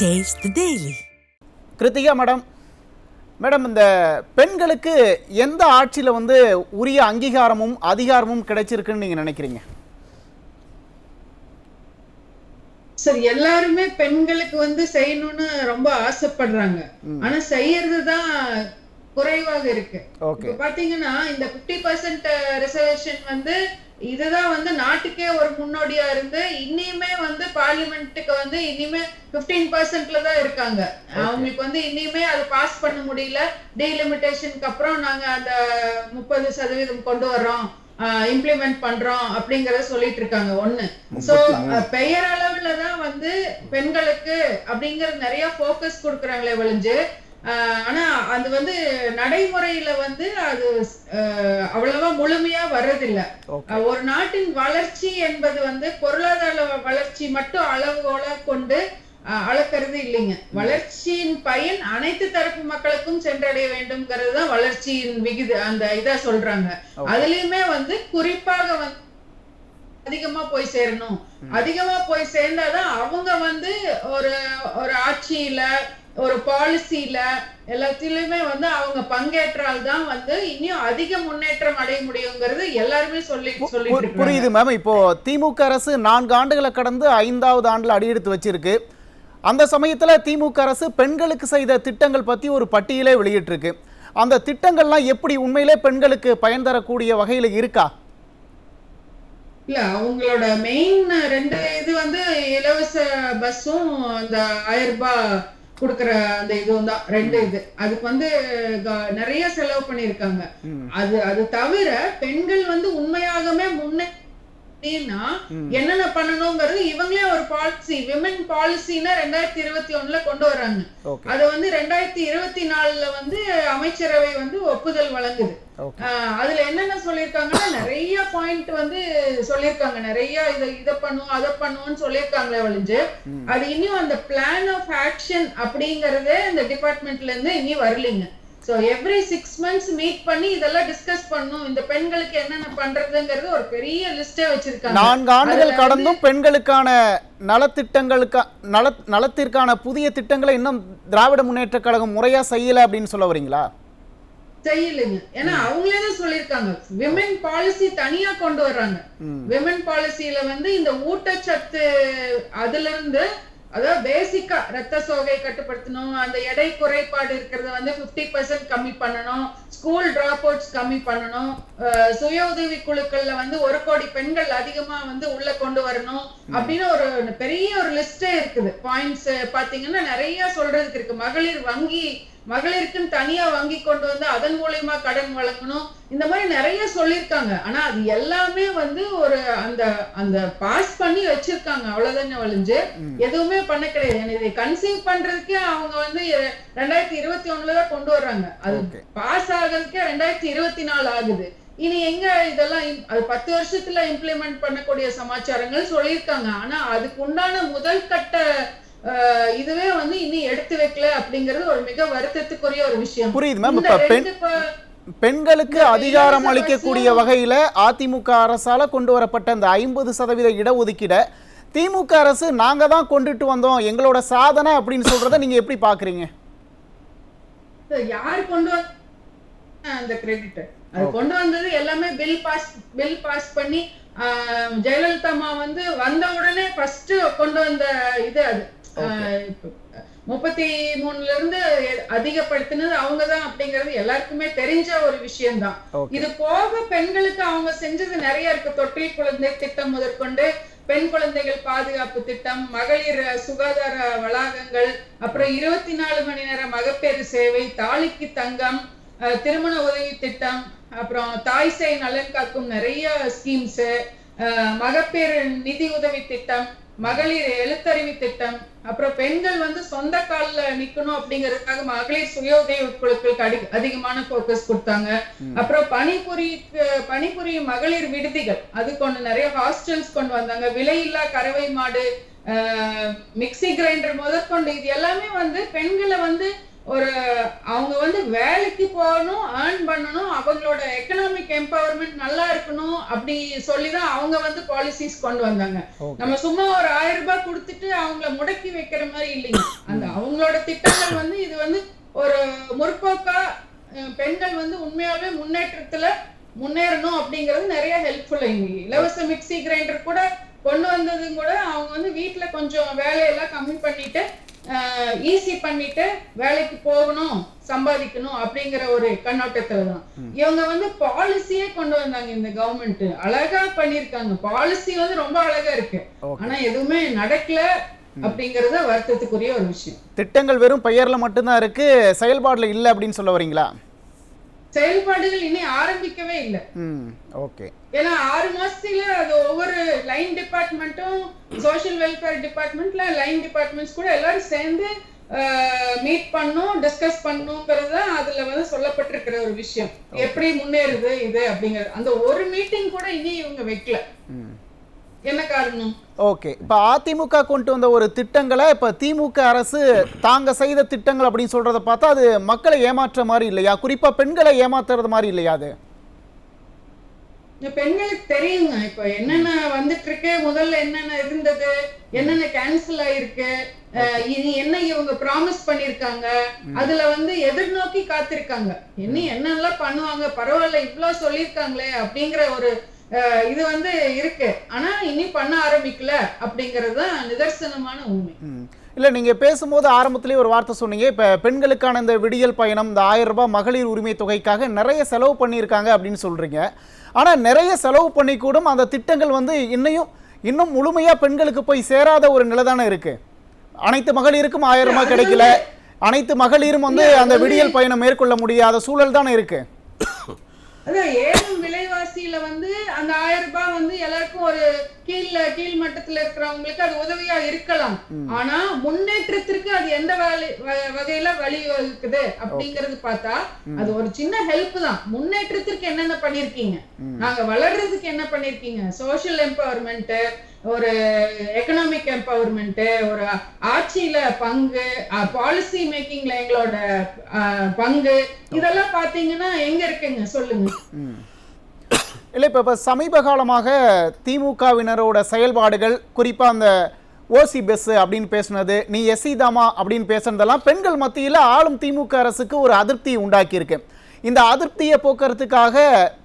The Daily. Krithika madam. Madam இந்த பெண்களுக்கு எந்த ஆட்சியில் வந்து உரிய அங்கீகாரமும் அதிகாரமும் கிடைச்சிருக்குன்னு நீங்கள் நினைக்கிறீங்க? சார் எல்லாருமே பெண்களுக்கு வந்து செய்யணும்னு ரொம்ப ஆசைப்படுறாங்க. ஆனா செய்யறதுதான் குறைவாக இருக்கு. இப்ப பாத்தீங்கன்னா இந்த 50% பர்சன்ட் ரிசர்வேஷன் வந்து இதுதான் வந்து நாட்டுக்கே ஒரு முன்னோடியா இருந்து இனிமே வந்து பார்லிமெண்ட்டுக்கு வந்து இனிமே 15% பர்சன்ட்ல தான் இருக்காங்க. அவங்களுக்கு வந்து இனிமே அது பாஸ் பண்ண முடியல. டீலிமிட்டேஷனுக்கு அப்புறம் நாங்க அந்த முப்பது சதவீதம் கொண்டு வர்றோம். இம்ப்ளிமெண்ட் பண்றோம் அப்படிங்கறத சொல்லிட்டு இருக்காங்க. ஒண்ணு. சோ பெயர் அளவுல தான் வந்து பெண்களுக்கு அப்படிங்கறது நிறைய ஃபோக்கஸ் கொடுக்கறாங்களே ஒழிஞ்சு ஆனா அது வந்து நடைமுறையில வந்து அது அவ்வளவா முழுமையா வர்றதில்ல. ஒரு நாட்டின் வளர்ச்சி என்பது வந்து பொருளாதார வளர்ச்சி மட்டும் அளவுகோலா கொண்டு அளக்கிறது இல்லைங்க. வளர்ச்சியின் பயன் அனைத்து தரப்பு மக்களுக்கும் சென்றடைய வேண்டும்ங்கிறது தான் வளர்ச்சியின் விகித அந்த இதா சொல்றாங்க. அதுலயுமே வந்து குறிப்பாக வந்து அதிகமா போய் சேரணும். அதிகமா போய் சேர்ந்தாதான் அவங்க வந்து ஒரு ஒரு ஆட்சியில ஒரு பாலிசியில எல்லாத்திலுமே வந்து அவங்க பங்கேற்றால் தான் வந்து இன்னும் அதிக முன்னேற்றம் அடைய முடியுங்கிறது எல்லாருமே சொல்லி இருக்காங்க புரியுது மேம் இப்போ திமுக அரசு நான்கு ஆண்டுகளை கடந்து ஐந்தாவது ஆண்டில் அடியெடுத்து வச்சிருக்கு. அந்த சமயத்தில் திமுக அரசு பெண்களுக்கு செய்த திட்டங்கள் பற்றி ஒரு பட்டியலே வெளியிட்டிருக்கு. அந்த திட்டங்கள்லாம் எப்படி உண்மையிலே பெண்களுக்கு பயன் தரக்கூடிய வகையில் இருக்கா? இல்ல அவங்களோட மெயின் ரெண்டு இது வந்து இலவச பஸ்ஸும் அந்த ஆயிரம் ரூபாய் கொடுக்கற அந்த இதுவும் தான். ரெண்டு இது. அதுக்கு வந்து நிறைய செலவு பண்ணிருக்காங்க. அது அது தவிர பெண்கள் வந்து உண்மையாகவே முன்னே அப்படின்னா என்னென்ன பண்ணணுங்கிறது இவங்களே ஒரு பாலிசி விமன் பாலிசின்னா ரெண்டாயிரத்தி இருபத்தி ஒண்ணுல கொண்டு வர்றாங்க. அது வந்து ரெண்டாயிரத்தி இருபத்தி நாலுல வந்து அமைச்சரவை வந்து ஒப்புதல் வழங்குது. அதுல என்னென்ன சொல்லியிருக்காங்கன்னா நிறைய பாயிண்ட் வந்து சொல்லியிருக்காங்க. நிறைய இத இத பண்ணுவோம் அதை பண்ணுவோம்னு சொல்லியிருக்காங்களே ஒழிஞ்சு அது இன்னும் அந்த பிளான் ஆஃப் ஆக்ஷன் அப்படிங்கறதே இந்த டிபார்ட்மெண்ட்ல இருந்து இனி வரலைங்க. So every six months meet பண்ணி இதெல்லாம் டிஸ்கஸ் பண்ணும். இந்த பெண்களுக்கு என்னென்ன பண்றதுங்கிறது ஒரு பெரிய லிஸ்டே வச்சிருக்காங்க. நான்கு ஆண்டுகள் கடந்தும் பெண்களுக்கான நலத்திட்டங்களுக்கா நல நலத்திற்கான புதிய திட்டங்களை இன்னும் திராவிட முன்னேற்றக் கழகம் முறையா செய்யல அப்படின்னு சொல்ல வரீங்களா? செய்யலைங்க. ஏன்னா அவங்களே தான் சொல்லியிருக்காங்க. விமன் பாலிசி தனியா கொண்டு வர்றாங்க. விமன் பாலிசியில வந்து இந்த ஊட்டச்சத்து அதுல இருந்து அதாவது பேசிக்கா ரத்த சோகை கட்டுப்படுத்தணும் அந்த எடை குறைபாடு இருக்கிறத வந்து 50% பர்சன்ட் கம்மி பண்ணணும் ஸ்கூல் டிராப் அவுட்ஸ் கம்மி பண்ணணும் சுய உதவி குழுக்கள்ல வந்து ஒரு கோடி பெண்கள் அதிகமா வந்து உள்ள கொண்டு வரணும் அப்படின்னு ஒரு பெரிய ஒரு லிஸ்டே இருக்குது. பாயிண்ட்ஸ் பாத்தீங்கன்னா நிறைய சொல்றதுக்கு இருக்கு. மகளிர் வங்கி மகளிருக்குன்னு தனியா வங்கி கொண்டு வந்து அதன் மூலியமா கடன் வழங்கணும். இந்த மாதிரி நிறைய சொல்லியிருக்காங்க. ஆனா அது எல்லாமே வந்து ஒரு அந்த அந்த பாஸ் பண்ணி வச்சிருக்காங்க. அவ்வளவுதானே ஒழிஞ்சு எதுவுமே பண்ண கிடையாது. இதை கன்சீவ் பண்றதுக்கே அவங்க வந்து ரெண்டாயிரத்தி இருபத்தி ஒண்ணுலதான் கொண்டு வர்றாங்க. அது. பாஸ் ஆகிறதுக்கே ரெண்டாயிரத்தி இருபத்தி நாலு ஆகுது. இனி எங்க இதெல்லாம் அது பத்து வருஷத்துல இம்ப்ளிமெண்ட் பண்ணக்கூடிய சமாச்சாரங்கள் சொல்லியிருக்காங்க. ஆனா அதுக்கு உண்டான முதல் கட்ட இதுவே வந்து இனி எடுத்து வைக்கல அப்படிங்கிறது ஒரு மிக வருத்தத்துக்குரிய ஒரு விஷயம். புரியுது மேம் இப்ப பெண்களுக்கு அதிகாரம் அளிக்கக்கூடிய வகையில அதிமுக அரசால கொண்டு வரப்பட்ட இந்த ஐம்பது சதவீத இடஒதுக்கீட திமுக அரசு நாங்க தான் கொண்டுட்டு வந்தோம். எங்களோட சாதனை அப்படின்னு சொல்றத நீங்க எப்படி பாக்குறீங்க? யார் கொண்டு அந்த கிரெடிட் அது கொண்டு வந்தது எல்லாமே பில் பாஸ் பில் பாஸ் பண்ணி ஜெயலலிதா அம்மா வந்து வந்த உடனே ஃபர்ஸ்ட் கொண்டு வந்த இது அது. முப்பத்தி மூணுல இருந்து அதிகப்படுத்தினது அவங்கதான் அப்படிங்கிறது எல்லாருக்குமே தெரிஞ்ச ஒரு விஷயம்தான். இது போக பெண்களுக்கு அவங்க செஞ்சது நிறைய இருக்கு. தொட்டில் குழந்தை திட்டம் முதற்கொண்டு பெண் குழந்தைகள் பாதுகாப்பு திட்டம் மகளிர் சுகாதார வளாகங்கள் அப்புறம் இருபத்தி நாலு மணி நேர மகப்பேறு சேவை தாலிக்கு தங்கம் திருமண உதவி திட்டம் அப்புறம் தாய் சேய் நலன் காக்கும் நிறைய ஸ்கீம்ஸ் மகப்பேறு நிதி உதவி திட்டம் மகளிர் எழுத்தறிவு திட்டம் அப்புறம் பெண்கள் வந்து சொந்த கால்ல நிக்கணும் அப்படிங்கறதுக்காக மகளிர் சுய உதவி குழுக்களுக்கு அடி அதிகமான போக்கஸ் கொடுத்தாங்க. அப்புறம் பணிபுரி பணிபுரியும் மகளிர் விடுதிகள் அது கொண்டு நிறைய ஹாஸ்டல்ஸ் கொண்டு வந்தாங்க. விலையில்லா கறவை மாடு மிக்ஸி கிரைண்டர் முதற்கொண்டு இது எல்லாமே வந்து பெண்களை வந்து ஒரு அவங்க வந்து வேலைக்கு போகணும் ஏர்ன் பண்ணணும் அவங்களோட எக்கனாமிக் எம்பவர்மெண்ட் நல்லா இருக்கணும் அப்படி சொல்லிதான் அவங்க வந்து பாலிசிஸ் கொண்டு வந்தாங்க. நம்ம சும்மா ஒரு ஆயிரம் ரூபாய் கொடுத்துட்டு அவங்கள முடக்கி வைக்கிற மாதிரி இல்லைங்க. அந்த அவங்களோட திட்டங்கள் வந்து இது வந்து ஒரு முற்போக்கா பெண்கள் வந்து உண்மையாவே முன்னேற்றத்துல முன்னேறணும் அப்படிங்கிறது நிறைய ஹெல்ப்ஃபுல் இலவச மிக்ஸி கிரைண்டர் கூட கொண்டு வந்ததும் கூட அவங்க வந்து வீட்ல கொஞ்சம் வேலையெல்லாம் கம்மி பண்ணிட்டு ஈஸி பண்ணிட்டு வேலைக்கு போகணும் சம்பாதிக்கணும் அப்படிங்கிற ஒரு கண்ணோட்டத்துல தான். இவங்க வந்து பாலிசியே கொண்டு வந்தாங்க இந்த கவர்மெண்ட் அழகா பண்ணிருக்காங்க பாலிசி வந்து ரொம்ப அழகா இருக்கு. ஆனா எதுவுமே நடக்கல அப்படிங்கறது வருத்தத்துக்குரிய ஒரு விஷயம். திட்டங்கள் வெறும் பெயர்ல மட்டும்தான் இருக்கு செயல்பாடுல இல்லை அப்படின்னு சொல்ல வரீங்களா? செயல்பாடுகள் இனி ஆரம்பிக்கவே இல்லை. ஓகே. ஏன்னா ஆறு மாசத்துல அது ஒவ்வொரு லைன் டிபார்ட்மெண்ட்டும் சோஷியல் வெல்ஃபேர் டிபார்ட்மெண்ட்ல லைன் டிபார்ட்மெண்ட்ஸ் கூட எல்லாரும் சேர்ந்து மீட் பண்ணும் டிஸ்கஸ் பண்ணுங்கிறது அதுல வந்து சொல்லப்பட்டிருக்கிற ஒரு விஷயம். எப்படி முன்னேறுது இது அப்படிங்கிறது. அந்த ஒரு மீட்டிங் கூட இனி இவங்க வைக்கல. என்ன காரணம்? ஓகே இப்போ அதிமுக கொண்டு வந்த ஒரு திட்டங்களை இப்போ திமுக அரசு தாங்க செய்த திட்டங்கள் அப்படின்னு சொல்றத பார்த்தா அது மக்களை ஏமாற்ற மாதிரி இல்லையா? குறிப்பா பெண்களை ஏமாத்துறது மாதிரி இல்லையா அது? பெண்களுக்கு தெரியுங்க இப்ப என்னென்ன வந்துட்டு இருக்கு முதல்ல என்னென்ன இருந்தது என்னென்ன கேன்சல் ஆயிருக்கு இனி என்ன இவங்க ப்ராமிஸ் பண்ணிருக்காங்க அதுல வந்து எதிர்நோக்கி காத்திருக்காங்க. இனி என்னெல்லாம் பண்ணுவாங்க பரவாயில்ல இவ்ளோ சொல்லிருக்காங்களே அப்படிங்கிற ஒரு இது வந்து இருக்கு. ஆனா இனி பண்ண ஆரம்பிக்கல அப்படிங்கறது தான் நிதர்சனமான உண்மை. இல்ல நீங்க பேசும்போது ஆரம்பத்திலே ஒரு வார்த்தை சொன்னீங்க. இப்ப பெண்களுக்கான இந்த விடியல் பயணம் இந்த ஆயிரம் ரூபாய் மகளிர் உரிமை தொகைக்காக நிறைய செலவு பண்ணியிருக்காங்க அப்படின்னு சொல்றீங்க. ஆனா நிறைய செலவு பண்ணி கூட அந்த திட்டங்கள் வந்து இன்னையும் இன்னும் முழுமையா பெண்களுக்கு போய் சேராத ஒரு நிலை தானே இருக்கு. அனைத்து மகளிருக்கும் ஆயிரம் ரூபாய் கிடைக்கல. அனைத்து மகளிரும் வந்து அந்த விடியல் பயணம் மேற்கொள்ள முடியாத சூழல் தானே இருக்கு. அதான் ஏழும் விலைவாசியில வந்து அந்த ஆயிரம் ரூபாய் வந்து எல்லாருக்கும் ஒரு கீழ கீழ் மட்டத்துல இருக்கிறவங்களுக்கு அது உதவியா இருக்கலாம். ஆனா முன்னேற்றத்திற்கு அது எந்த வகையில வழிவகுக்குது அப்படிங்கறது பார்த்தா அது ஒரு சின்ன ஹெல்ப் தான். முன்னேற்றத்திற்கு என்னென்ன பண்ணிருக்கீங்க? நாங்க வளர்றதுக்கு என்ன பண்ணிருக்கீங்க? சோஷியல் எம்பவர்மெண்ட் ஒரு எக்கனாமிக் எம்பவர்மெண்ட்டு ஒரு ஆட்சியில பங்கு பாலிசி மேக்கிங்ல எங்களோட பங்கு இதெல்லாம் பாத்தீங்கன்னா எங்க இருக்குங்க? சொல்லுங்க. இல்லை இப்போ இப்போ சமீப காலமாக திமுகவினரோட செயல்பாடுகள் குறிப்பாக அந்த ஓசி பெஸ் அப்படின்னு பேசுனது நீ எஸ்இதாமா அப்படின்னு பேசுனதெல்லாம் பெண்கள் மத்தியில் ஆளும் திமுக அரசுக்கு ஒரு அதிருப்தி உண்டாக்கியிருக்கு. இந்த அதிருப்தியை போக்குறதுக்காக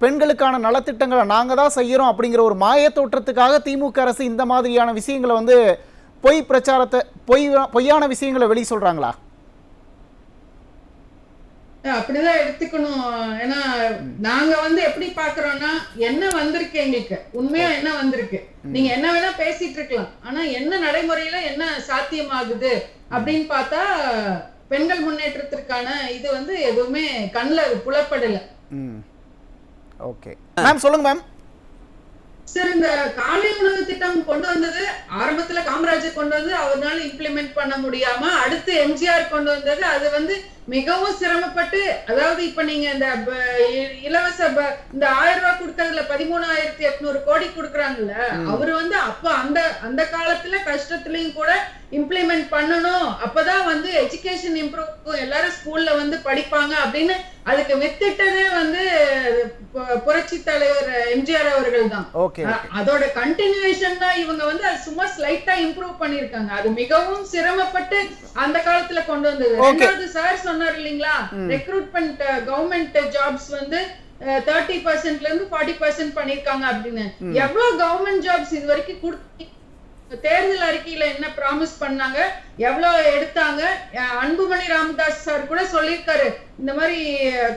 பெண்களுக்கான நலத்திட்டங்களை நாங்கள் தான் செய்கிறோம் அப்படிங்கிற ஒரு மாய தோற்றத்துக்காக திமுக அரசு இந்த மாதிரியான விஷயங்களை வந்து பொய் பிரச்சாரத்தை பொய் பொய்யான விஷயங்களை வெளி சொல்கிறாங்களா அப்படிதான் எடுத்துக்கணும். ஏன்னா நாங்க வந்து எப்படி பாக்குறோம்னா என்ன வந்திருக்கு எங்களுக்கு? உண்மையா என்ன வந்திருக்கு? நீங்க என்ன வேணா பேசிட்டு இருக்கலாம். ஆனா என்ன நடைமுறையில என்ன சாத்தியமாகுது அப்படின்னு பார்த்தா பெண்கள் முன்னேற்றத்திற்கான இது வந்து எதுவுமே கண்ணுல புலப்படல. ஓகே. மேம் சொல்லுங்க மேம். சார் இந்த காலை உணவு திட்டம் கொண்டு வந்தது ஆரம்பத்துல காமராஜர் கொண்டு வந்து அவர்னால இம்ப்ளிமெண்ட் பண்ண முடியாம அடுத்து எம்ஜிஆர் கொண்டு வந்தது. அது வந்து மிகவும் சிரமப்பட்டு அதாவது இப்ப நீங்க இந்த இலவச இந்த ஆயிரம் ரூபாய் கொடுக்கறதுல பதிமூணாயிரத்தி எட்நூறு கோடி கொடுக்கறாங்கல்ல அவரு வந்து அப்ப அந்த அந்த காலத்துல கஷ்டத்துலயும் கூட இம்ப்ளிமெண்ட் பண்ணணும். அப்பதான் வந்து எஜுகேஷன் இம்ப்ரூவ் எல்லாரும் ஸ்கூல்ல வந்து படிப்பாங்க அப்படின்னு அதுக்கு வித்திட்டதே வந்து புரட்சி தலைவர் எம்ஜிஆர் அவர்கள் தான் அதோட கண்டினியூஷன் தான் இவங்க வந்து அது சும்மா ஸ்லைட்டா இம்ப்ரூவ் பண்ணிருக்காங்க அது மிகவும் சிரமப்பட்டு அந்த காலத்துல கொண்டு வந்தது. ரெண்டாவது சார் சொன்னார் இல்லீங்களா? ரெக்ரூட்மெண்ட் கவர்மெண்ட் ஜாப்ஸ் வந்து தேர்ட்டி பர்சன்ட்ல இருந்து ஃபார்ட்டி பர்சன்ட் பண்ணிருக்காங்க அப்படின்னு. எவ்வளவு கவர்மெண்ட் ஜாப்ஸ் இது வரைக்கும் கொடுத்து தேர்தல் அறிக்கையில என்ன ப்ராமிஸ் பண்ணாங்க? எவ்வளவு எடுத்தாங்க? அன்புமணி ராமதாஸ் சார் கூட சொல்லியிருக்காரு. இந்த மாதிரி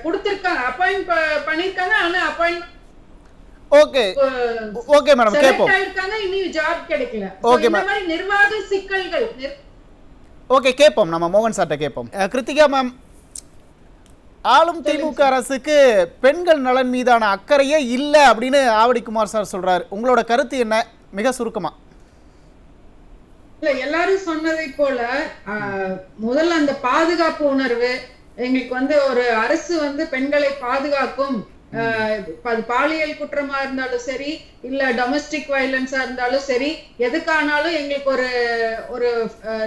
கொடுத்திருக்காங்க. அப்பாயிண்ட் பண்ணிருக்காங்க ஆனா அப்பாயிண்ட் ஓகே மேடம் ஜாப் கிடைக்கல. மாதிரி நிர்வாக சிக்கல்கள் ஓகே கேட்போம் நம்ம மோகன் சார்ட்ட கேட்போம் அஹ், கிருத்திகா மேம் ஆளும் திமுக அரசுக்கு பெண்கள் நலன் மீதான அக்கறையே இல்லை அப்படின்னு ஆவடி குமார் சார் சொல்றாரு. உங்களோட கருத்து என்ன? மிக சுருக்கமா. இல்ல எல்லாரும் சொன்னதை போல ஆஹ், முதல்ல அந்த பாதுகாப்பு உணர்வு எங்களுக்கு வந்து ஒரு அரசு வந்து பெண்களை பாதுகாக்கும் அது பாலியல் குற்றமா இருந்தாலும் சரி இல்ல டொமஸ்டிக் வயலன்ஸா இருந்தாலும் சரி எதுக்கானாலும் எங்களுக்கு ஒரு ஒரு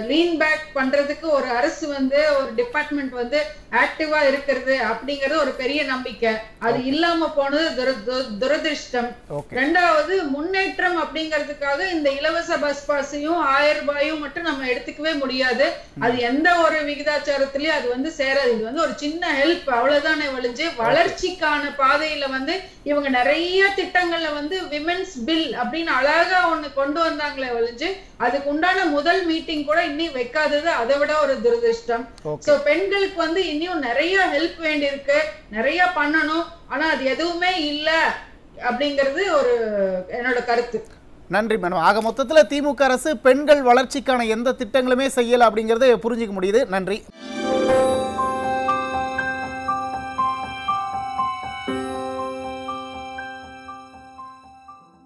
லீன் பேக் பண்றதுக்கு ஒரு அரசு வந்து ஒரு டிபார்ட்மெண்ட் வந்து ஆக்டிவா இருக்கிறது அப்படிங்கறது ஒரு பெரிய நம்பிக்கை. அது இல்லாம போனது துரதிர்ஷ்டம். ரெண்டாவது முன்னேற்றம் அப்படிங்கிறதுக்காக இந்த இலவச பஸ் பாஸையும் ஆயிரம் ரூபாயும் மட்டும் நம்ம எடுத்துக்கவே முடியாது. அது எந்த ஒரு விகிதாச்சாரத்திலயும் அது வந்து சேராது. இது வந்து ஒரு சின்ன ஹெல்ப் அவ்வளவுதானே ஒழிஞ்சு வளர்ச்சிக்கான பாதையில வந்து இவங்க நிறைய திட்டங்கள்ல வந்து விமென்ஸ் பில் அப்படின்னு அழகா ஒண்ணு கொண்டு வந்தாங்களே ஒழிஞ்சு அதுக்கு உண்டான முதல் மீட்டிங் கூட இன்னும் வைக்காதது அதை விட ஒரு துரதிர்ஷ்டம். சோ பெண்களுக்கு வந்து இன்னும் நிறைய ஹெல்ப் வேண்டியிருக்கு நிறைய பண்ணணும் ஆனா அது எதுவுமே இல்ல அப்படிங்கிறது ஒரு என்னோட கருத்து. நன்றி மேடம் ஆக மொத்தத்தில் திமுக அரசு பெண்கள் வளர்ச்சிக்கான எந்த திட்டங்களுமே செய்யலை அப்படிங்கிறது புரிஞ்சுக்க முடியுது. நன்றி.